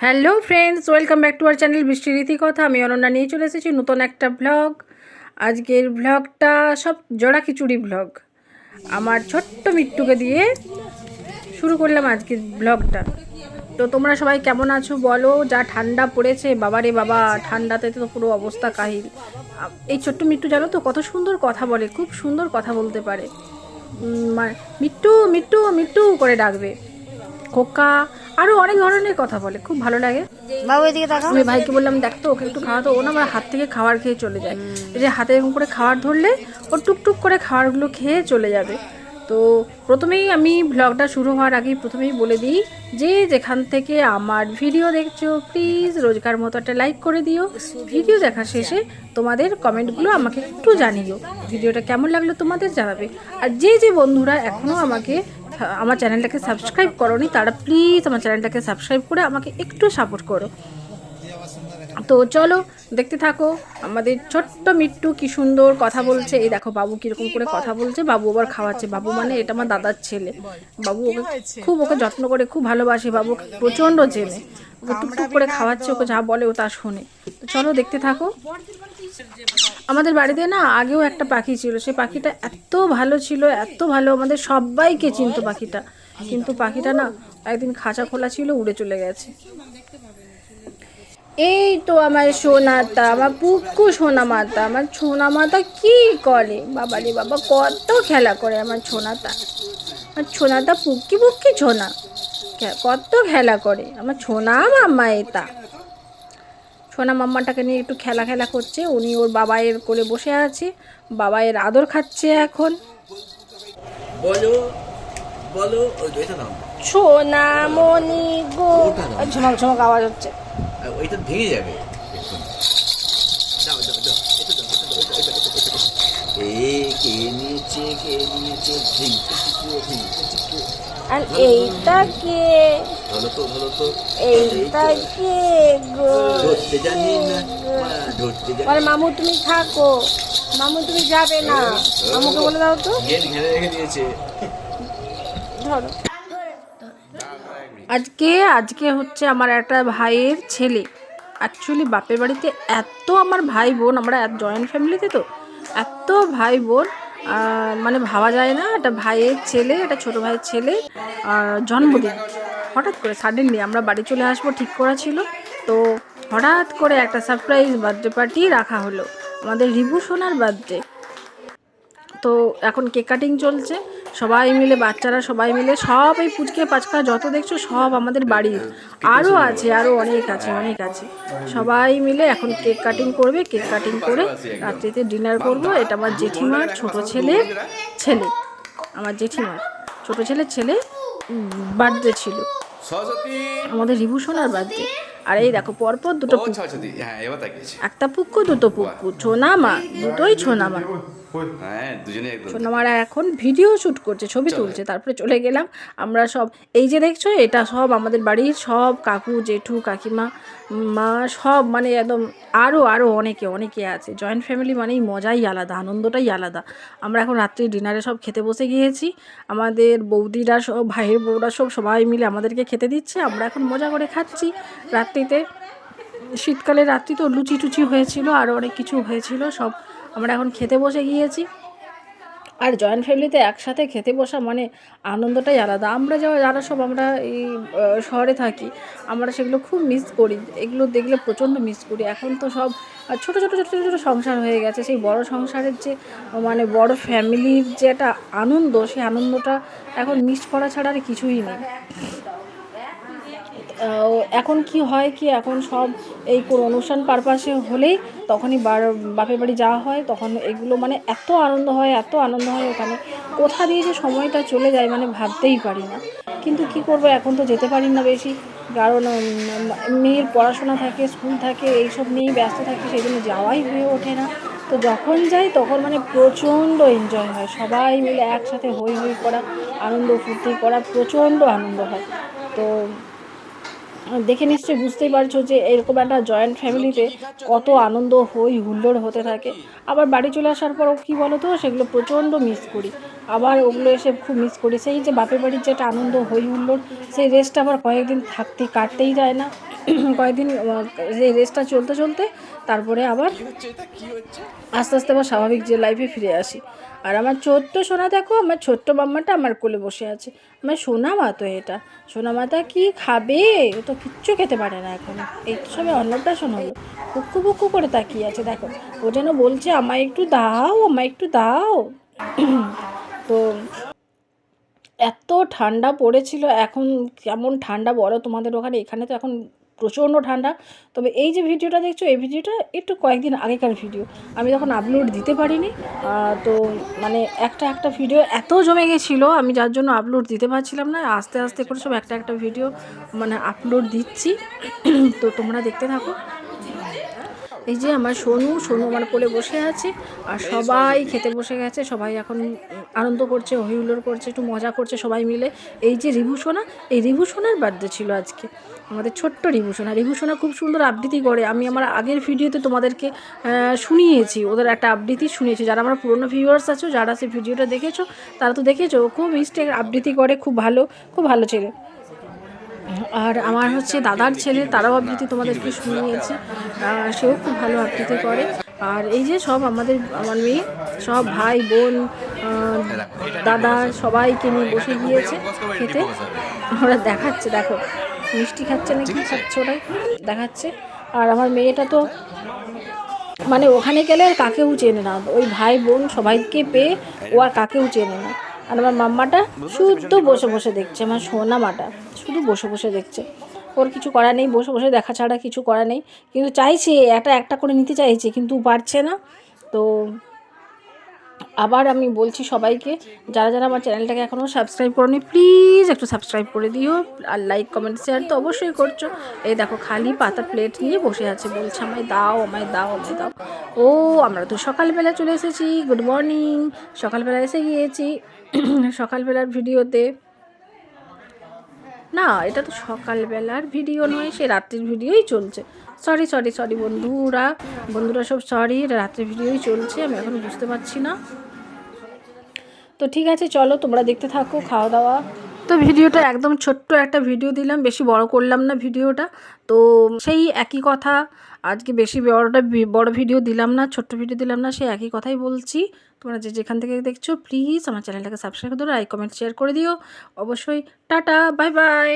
Hello friends welcome back to our channel Brishti Riti Kotha আমি অনন্যা নিয়ে চলে এসেছি নতুন একটা ব্লগ আজকের ব্লগটা সব জোড়া খিচুড়ি ব্লগ আমার ছোট্ট মিট্টুকে দিয়ে শুরু করলাম আজকের ব্লগটা তো তোমরা সবাই কেমন আছো বলো? যা ঠান্ডা পড়েছে, বাবারে বাবা, ঠান্ডাতে তো পুরো অবস্থা কাহিল। এই ছোট্ট মিট্টু জানো তো, কত সুন্দর কথা বলে, খুব সুন্দর কথা বলতে পারে। মিট্টু মিট্টু মিট্টু করে ডাকবে। খোকা আরও অনেক ধরনের কথা বলে খুব ভালো লাগে। বাবু এদিকে তাকাও আমি ভাইকে বললাম দেখ তো ওকে একটু খাওয়াতো। ও না আমার হাত থেকে খাবার খেয়ে চলে যায়। এই যে হাতে এরকম করে খাবার ধরলে ও টুকটুক করে খাবারগুলো খেয়ে চলে যাবে। তো প্রথমেই আমি ব্লগটা শুরু হওয়ার আগেই প্রথমেই বলে দিই যে যেখান থেকে আমার ভিডিও দেখছ প্লিজ রোজকার মতো একটা লাইক করে দিও। ভিডিও দেখা শেষে তোমাদের কমেন্টগুলো আমাকে একটু জানিও। ভিডিওটা কেমন লাগল তোমাদের জানাবে। আর যে যে বন্ধুরা এখনও আমাকে আমার চ্যানেলটাকে সাবস্ক্রাইব করনি, তারা প্লিজ আমার চ্যানেলটাকে সাবস্ক্রাইব করে আমাকে একটু সাপোর্ট করো। তো চলো, দেখতে থাকো, আমাদের ছোট্ট মিট্টু কি সুন্দর কথা বলছে। এই দেখো, বাবু কীরকম করে কথা বলছে, বাবু আবার খাওয়াচ্ছে। বাবু মানে এটা আমার দাদার ছেলে। বাবু ওকে খুব ওকে যত্ন করে, খুব ভালোবাসে। বাবু প্রচণ্ড চেনে ওকে টুকটুক করে খাওয়াচ্ছে, ওকে যা বলে ও তা শোনে। তো চলো, দেখতে থাকো। আমাদের বাড়িতে না আগেও একটা পাখি ছিল। সেই পাখিটা এত ভালো ছিল, এত ভালো, আমাদের সবাইকে চিনতো পাখিটা। কিন্তু পাখিটা না একদিন খাঁচা খোলা ছিল, উড়ে চলে গেছে। এই তো আমার সোনাতা, আমার পুক্কু সোনা মাতা আমার সোনা মাতা কি করে? বাবা রে বাবা, কত খেলা করে আমার ছোনাতা আমার ছোনাতা পুক্কি পুক্কি ছোনা। কত খেলা করে। আমার ছোনা মাম্মা এটা সোনা মাম্মাটাকে নিয়ে একটু খেলা খেলা করছে। উনি ওর বাবায়ের কোলে বসে আছে। বাবায়ের আদর খাচ্ছে এখন। বলো বলো সোনামণি গো। ঝমক ঝমক আওয়াজ হচ্ছে। ওইটা ভেঙে যাবে। এক্ষুনি। দাও দাও দাও এটা দাও এটা দাও এটা এটা এটা এটা এ কে নিচে কে নিচে ঝিঙ্কে আর এইটা কে ধরো তো ধরো তো এইটা কে গো ধরতে জানি না ধরতে জানি বলে মামু তুমি থাকো। মামু তুমি যাবে না। মামুকে বলে দাও তো। গেট ঘেরে রেখে দিয়েছে। ধরো। আজকে আজকে হচ্ছে আমার একটা ভাইয়ের ছেলে। অ্যাকচুয়ালি বাপের বাড়িতে এত আমার ভাই বোন আমরা জয়েন্ট ফ্যামিলিতে তো এত ভাই বোন। মানে ভাবা যায় না, একটা ভাইয়ের ছেলে, একটা ছোটো ভাইয়ের ছেলে জন্মদিন। হঠাৎ করে সাডেনলি আমরা বাড়ি চলে আসব, ঠিক করা ছিল। তো হঠাৎ করে একটা সারপ্রাইজ বার্থডে পার্টি রাখা হলো। আমাদের রিভু সোনার বার্থডে তো এখন কেক কাটিং চলছে। সবাই মিলে বাচ্চারা সবাই মিলে সব এই পুচকে পাচকা যত দেখছ সব আমাদের বাড়ির। আরও আছে আরও অনেক আছে অনেক আছে। সবাই মিলে এখন কেক কাটিং করবে কেক কাটিং করে রাত্রিতে ডিনার করব। এটা আমার জেঠিমার ছোট ছেলে ছেলে আমার জেঠিমার। ছোট ছেলের ছেলে বার্থডে ছিল। আমাদের রিভু সোনার বার্থডে আর এই দেখো পরপর দুটো হ্যাঁ তাকিয়েছে। একটা পুক্কু দুটো পুক্কু। ছোনামা দুটোই ছোনামা হ্যাঁ দুজনে একদম। সোনামারা এখন ভিডিও শ্যুট করছে ছবি তুলছে তারপরে চলে গেলাম। আমরা সব এই যে দেখছ এটা সব আমাদের বাড়ির সব কাকু জেঠু কাকিমা মা সব মানে একদম আরও আরও অনেকে অনেকে আছে। জয়েন্ট ফ্যামিলি মানেই মজাই আলাদা আনন্দটাই আলাদা। আমরা এখন রাত্রি ডিনারে সব খেতে বসে গিয়েছি। আমাদের বৌদিরা সব ভাইয়ের বউরা সব সবাই মিলে আমাদেরকে খেতে দিচ্ছে। আমরা এখন মজা করে খাচ্ছি রাত্রিতে। শীতকালে রাত্রি তো লুচি টুচি হয়েছিল আরও অনেক কিছু হয়েছিল সব আমরা এখন খেতে বসে গিয়েছি। আর জয়েন্ট ফ্যামিলিতে একসাথে খেতে বসা মানে আনন্দটাই আলাদা। আমরা যারা যারা সব আমরা এই শহরে থাকি, আমরা সেগুলো খুব মিস করি। এগুলো দেখলে প্রচণ্ড মিস করি। এখন তো সব ছোটো ছোটো ছোটো ছোটো সংসার হয়ে গেছে। সেই বড় সংসারের যে মানে বড় ফ্যামিলির যে একটা আনন্দ, সেই আনন্দটা এখন মিস করা ছাড়া আর কিছুই নেই। এখন কি হয় কি, এখন সব এই কোনো অনুষ্ঠান পারপাসে হলেই তখনই বার- বাপের বাড়ি যাওয়া হয়, তখন এগুলো মানে এত আনন্দ হয়, এত আনন্দ হয় ওখানে। কোথা দিয়ে যে সময়টা চলে যায় মানে ভাবতেই পারি না। কিন্তু কি করব, এখন তো যেতে পারি না বেশি। কারণ মেয়ের পড়াশোনা থাকে, স্কুল থাকে, এইসব নিয়েই ব্যস্ত থাকে, সেই জন্য যাওয়াই হয়ে ওঠে না। তো যখন যাই তখন মানে প্রচণ্ড এনজয় হয়। সবাই মিলে একসাথে হই হই করা, আনন্দ ফুর্তি করা প্রচণ্ড আনন্দ হয়। তো দেখে নিশ্চয়ই বুঝতেই পারছ যে এরকম একটা জয়েন্ট ফ্যামিলিতে কত আনন্দ হই, হুল্লোড় হতে থাকে। আবার বাড়ি চলে আসার পরও কী বলো তো সেগুলো প্রচণ্ড মিস করি। আবার ওগুলো এসে খুব মিস করি। সেই যে বাপের বাড়ির যে একটা আনন্দ হই, হুল্লোড়, সেই রেস্টটা আবার কয়েকদিন থাকতে কাটতেই যায় না। কয়েকদিন সেই রেস্টটা চলতে চলতে তারপরে আবার আস্তে আস্তে আবার স্বাভাবিক যে লাইফে ফিরে আসি। আর আমার ছোট্ট সোনা দেখো আমার ছোট্ট মাম্মাটা আমার কোলে বসে আছে। আমার সোনা মা তো এটা। সোনা মাতা কি খাবে? ও তো কিচ্ছু খেতে পারে না এখন। এই তো সবে অন্নপ্রাশন হলো বুক্কু বুক্কু করে তাকিয়ে আছে দেখো। ও যেন বলছে আমায় একটু দাও আমায় একটু দাও। তো এত ঠান্ডা পড়েছিল এখন কেমন ঠান্ডা বলো তোমাদের ওখানে? এখানে তো এখন প্রচণ্ড ঠান্ডা। তবে এই যে ভিডিওটা দেখছ, এই ভিডিওটা একটু কয়েকদিন আগেকার ভিডিও। আমি তখন আপলোড দিতে পারিনি। তো মানে একটা একটা ভিডিও এত জমে গেছিল, আমি যার জন্য আপলোড দিতে পারছিলাম না, আস্তে আস্তে করে সব একটা একটা ভিডিও মানে আপলোড দিচ্ছি। তো তোমরা দেখতে থাকো। এই যে আমার সোনু সোনু আমার কোলে বসে আছে আর সবাই খেতে বসে গেছে, সবাই এখন আনন্দ করছে, হইহুল্লোড় করছে, একটু মজা করছে সবাই মিলে। এই যে রিভু সোনা, এই রিভু সোনার বার্থডে ছিল আজকে, আমাদের ছোট্ট রিভু সোনা। রিভু সোনা খুব সুন্দর আবৃত্তি করে, আমি আমার আগের ভিডিওতে তোমাদেরকে শুনিয়েছি, ওদের একটা আবৃত্তি শুনিয়েছি। যারা আমার পুরনো ভিউয়ার্স আছো, যারা সেই ভিডিওটা দেখেছ, তারা তো দেখেছ খুব মিস্টেক আবৃত্তি করে, খুব ভালো খুব ভালো ছেলে। আর আমার হচ্ছে দাদার ছেলে, তারাও আবৃত্তি তোমাদেরকে শুনিয়েছে। সেও খুব ভালো আবৃত্তি করে। আর এই যে সব আমাদের, আমার মেয়ে, সব ভাই, বোন দাদা সবাইকে নিয়ে বসে গিয়েছে খেতে। ওরা দেখাচ্ছে, দেখো, মিষ্টি খাচ্ছে না কি খাচ্ছে ওরাই দেখাচ্ছে। আর আমার মেয়েটা তো মানে ওখানে গেলে কাকেও চেনে না। ওই ভাই, বোন সবাইকে পেয়ে ও আর কাকেও চেনে না। আর আমার মাম্মাটা শুদ্ধ বসে বসে দেখছে, আমার সোনা মাটা শুধু বসে বসে দেখছে। ওর কিছু করা নেই, বসে বসে দেখা ছাড়া কিছু করা নেই। কিন্তু চাইছে একটা একটা করে নিতে চাইছে, কিন্তু পারছে না। তো আবার আমি বলছি সবাইকে, যারা যারা আমার চ্যানেলটাকে এখনও সাবস্ক্রাইব করনি প্লিজ একটু সাবস্ক্রাইব করে দিও আর লাইক কমেন্ট শেয়ার তো অবশ্যই করছ। এই দেখো, খালি পাতা প্লেট নিয়ে বসে আছে, বলছে আমায় দাও আমায় দাও আমায় দাও। ও, আমরা তো সকালবেলা চলে এসেছি গুড মর্নিং সকালবেলা এসে গিয়েছি, সকালবেলার ভিডিওতে না, এটা তো সকালবেলার ভিডিও নয়, সে রাত্রির ভিডিওই চলছে। সরি সরি সরি বন্ধুরা বন্ধুরা সব সরি এটা রাত্রির ভিডিওই চলছে, আমি এখন বুঝতে পারছি না। তো ঠিক আছে, চলো তোমরা দেখতে থাকো, খাওয়া দাওয়া। তো ভিডিওটা একদম ছোট্ট একটা ভিডিও দিলাম, বেশি বড় করলাম না ভিডিওটা। তো সেই একই কথা, আজকে বেশি বড়টা বড় ভিডিও দিলাম না, ছোট্ট ভিডিও দিলাম না, সেই একই কথাই বলছি। তোমরা যে যেখান থেকে দেখছ প্লিজ আমার চ্যানেলটাকে সাবস্ক্রাইব করে লাইক কমেন্ট শেয়ার করে দিও। অবশ্যই, টাটা বাই বাই